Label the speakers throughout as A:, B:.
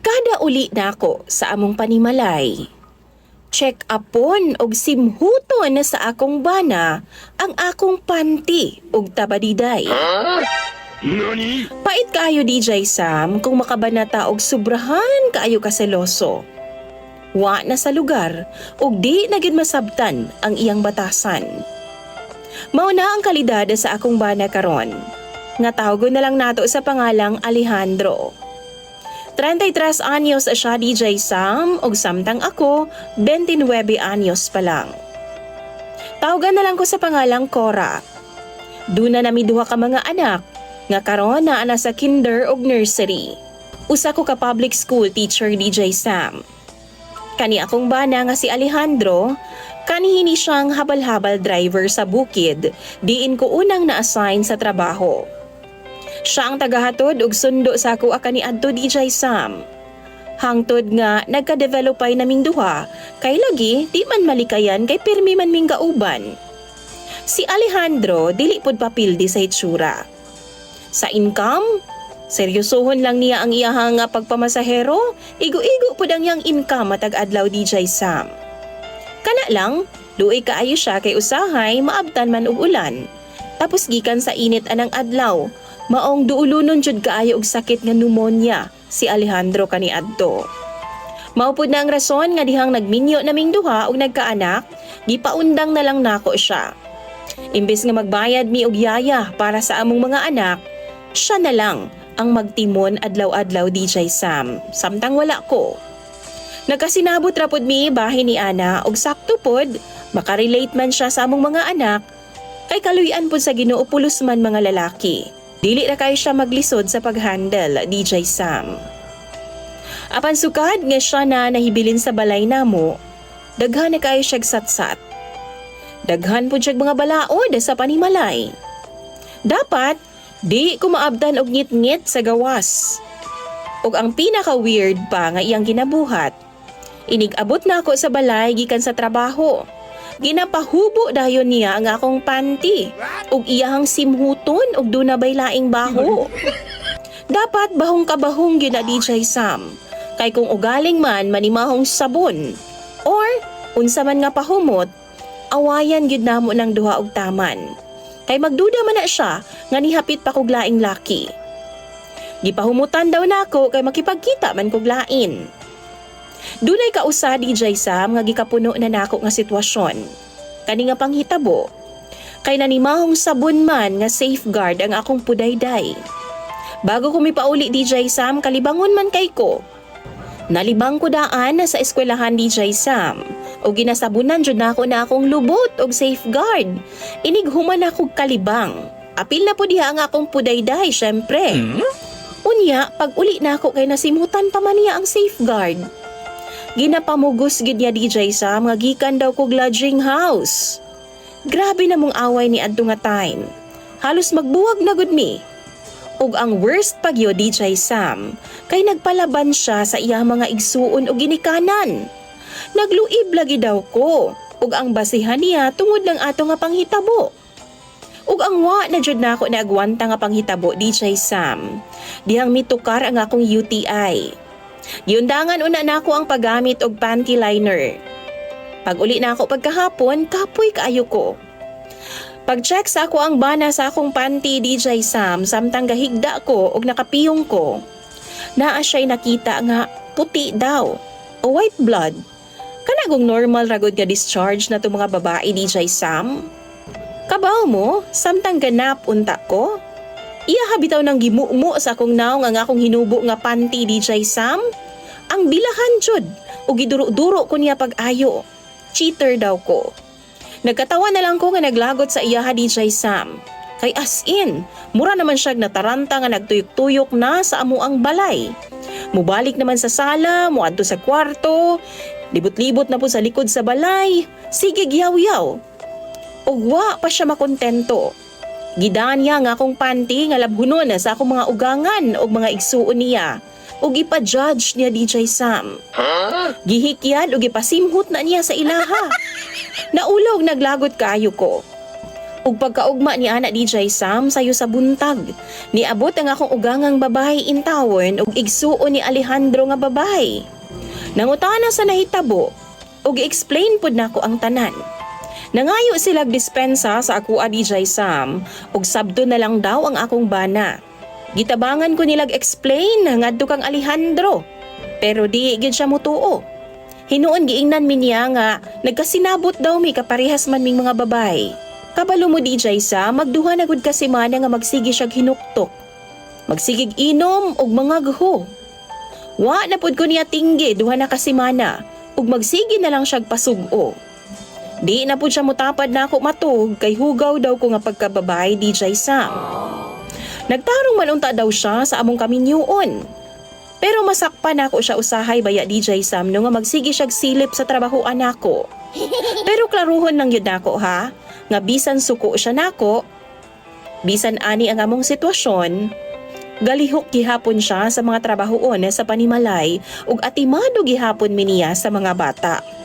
A: Kada uli nako sa among panimalay. Check upon og simhuton na sa akong bana ang akong panty og tabadiday. Pait kaayo DJ Sam kung makabanata og sobrahan kaayo kaseloso. Wa na sa lugar ug di na gid masabtan ang iyang batasan. Mao na ang kalidad sa akong bana karon. Nga tawgon na lang nato sa pangalang Alejandro. 33 anyos siya DJ Sam ug samtang ako 29 anyos pa lang. Tawagan na lang ko sa pangalang Cora. Duna nami duha ka mga anak nga karon na sa kinder ug nursery. Usa ko ka public school teacher DJ Sam. Kani akong bana nga si Alejandro, kanihini siyang habal-habal driver sa bukid, diin ko unang na-assign sa trabaho. Siya ang tagahatod og sundo sa ako aka ni Adto DJ Sam. Hangtod nga nagka-developay naming duha, kay lagi di man malikayan kay pirmi man ming kauban. Si Alejandro dili pud papildi sa itsura. Sa income, seryosohon lang niya ang iyahang nga pagpamasahero, igo-igo pud ang iyang income matag adlaw DJ Sam. Kana lang, luoy kaayo siya kay usahay maabtan man og ulan. Tapos gikan sa init anang adlaw, maong duulunon jud kaayo og sakit nga pneumonia si Alejandro kaniadto. Maupod na ang rason nga dihang nagminyo naming duha og nagkaanak, gipaundang na lang nako siya. Imbes nga magbayad mi og yaya para sa among mga anak, siya na lang ang magtimon adlaw-adlaw DJ Sam, samtang wala ko. Nagkasinabot ra pud mi bahin ni Ana og sakto pod makarelate man siya sa among mga anak kay kaluyan pod sa Ginoo pulos man mga lalaki. Dili ra kayo siya maglisod sa paghandle DJ Sam. Apan sukad nga siya na nahibilin sa balay namo, daghan na kayo siya satsat. Daghan po siya mga balaod sa panimalay. Dapat, di ko maabdan og ngit-ngit sa gawas. Og ang pinaka-weird pa nga iyang ginabuhat, inig-abot na ako sa balay gikan sa trabaho. Ginapahubo dayon niya ang akong panty ug iyahang simhuton ug dunabay laing baho. Dapat bahong kabahong gyud na DJ Sam. Kay kung ugaling man manimahong sabon or unsa man nga pahumot, awayan gyud namo ng duha og taman. Kay magduda man na siya nga nihapit pa kog laing laki. Gipahumutan daw nako kay makipagkita man kog lain. Dunay kausa DJ Sam nga gikapuno na nako nga sitwasyon. Kani nga panghitabo. Kay nanimahong sabon man nga safeguard ang akong pudayday. Bago ko mipauli DJ Sam, kalibangon man kay ko. Nalibang ko daan na sa eskwelahan DJ Sam. O ginasabunan jud na ako na akong lubot og safeguard. Inighuman akong kalibang. Apil na po diha ang akong pudayday, syempre. Unya, pag uli na ako kay nasimutan pa man niya ang safeguard. Ginapamugos gid niya DJ Sam nga gikan daw kog lodging house. Grabe na mong away ni adto nga time. Halos magbuwag na gud mi. Ug ang worst pag yo DJ Sam, kay nagpalaban siya sa iya mga igsuon o ginikanan. Nagluib lagi daw ko, ug ang basihan niya tungod lang ato nga panghitabo. Ug ang wa na jud nako na agwanta nga panghitabo DJ Sam. Dihang mitukar ang akong UTI. Giundangan una nako ang paggamit og panty liner. Pag uli na ako pagkahapon, kapoy kaayo ko. Pag-check sa ako ang bana sa akong panty DJ Sam samtang gahigda ko og nakapiyong ko. Naa siya'y nakita nga puti daw o white blood. Kanagong normal ragod nga discharge na to mga babae DJ Sam. Kabaw mo, samtang ganap unta ko. Iya habitaw ng gimumo sa akong naong ang akong hinubo nga panty DJ Sam. Ang bilahan jud o giduro-duro ko niya pag-ayo. Cheater daw ko. Nagkatawa na lang ko nga naglagot sa iya DJ Sam. Kay as in, mura naman siya nataranta nga nagtuyok-tuyok na sa amo ang balay. Mubalik naman sa sala, muadto sa kwarto, libot-libot na po sa likod sa balay, sige giyaw-yaw. Ugwa pa siya makontento. Gidaan niya nga akong panty nga labhunon sa akong mga ugangan o mga igsuon niya. O ipa-judge niya DJ Sam. Gihikyad o gipasimhot na niya sa ilaha. Naulaw naglagot kaayo ko. Ug pagkaugma ni ana DJ Sam sayo sa buntag, niabot ang akong ugangang babae in tawon ug igsuon ni Alejandro nga babae. Nangutana sa nahitabo ug explain pud nako ang tanan. Nangayo sila dispensa sa ako a DJ Sam ug sabdo na lang daw ang akong bana. Gitabangan ko nilag explain ngadto kang Alejandro. Pero di gid siya mutuo. Hinuon giingnan mi niya nga nagkasinabot daw mi kaparehas man ming mga babay. Kabalo mo DJ sa magduha na gud kasi mana nga magsigi siya hinuktok. Magsigig inom og mga guho. Wa na pud ko niya tinggi duha na kasimana ug magsigi na lang siya pasugo. Di na pud siya mutapad na ako matug kay hugaw daw ko nga pagkababay DJ Sam. Nagtarong man unta daw siya sa among kaminyuon. Pero masakpan ako siya usahay baya DJ Sam no nga magsigi siya silip sa trabahoan nako. Pero klaruhon lang yun nako ha, nga bisan suko siya nako, bisan ani ang among sitwasyon, galihok gihapon siya sa mga trabahoon sa panimalay ug atimado gihapon mi niya sa mga bata.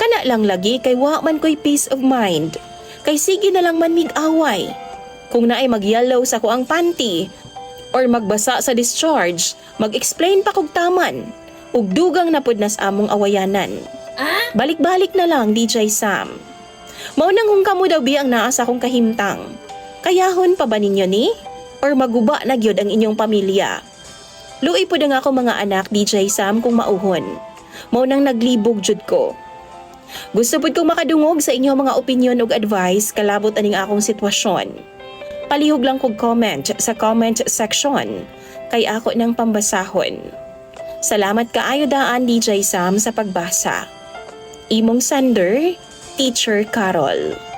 A: Kana lang lagi kay wa man ko'y peace of mind. Kay sige na lang man mig-away. Kung naay mag-yellow sa kuang panty or magbasa sa discharge, mag-explain pa kog taman ug dugang na pud nas among awayanan. Balik-balik na lang DJ Sam. Mao nang hung kamo daw bi ang naa sa akong kahimtang. Kayahon pa ba ninyo ni? Or maguba na gyud ang inyong pamilya? Luoy po nga ako mga anak DJ Sam kung mauhon. Mao nang naglibog jud ko. Gusto pud kong makadungog sa inyong mga opinion ug advice kalabot aning akong sitwasyon. Palihog lang kog comment sa comment section kay ako ng pambasahon. Salamat kaayo daan DJ Sam sa pagbasa. Imong sender, Teacher Carol.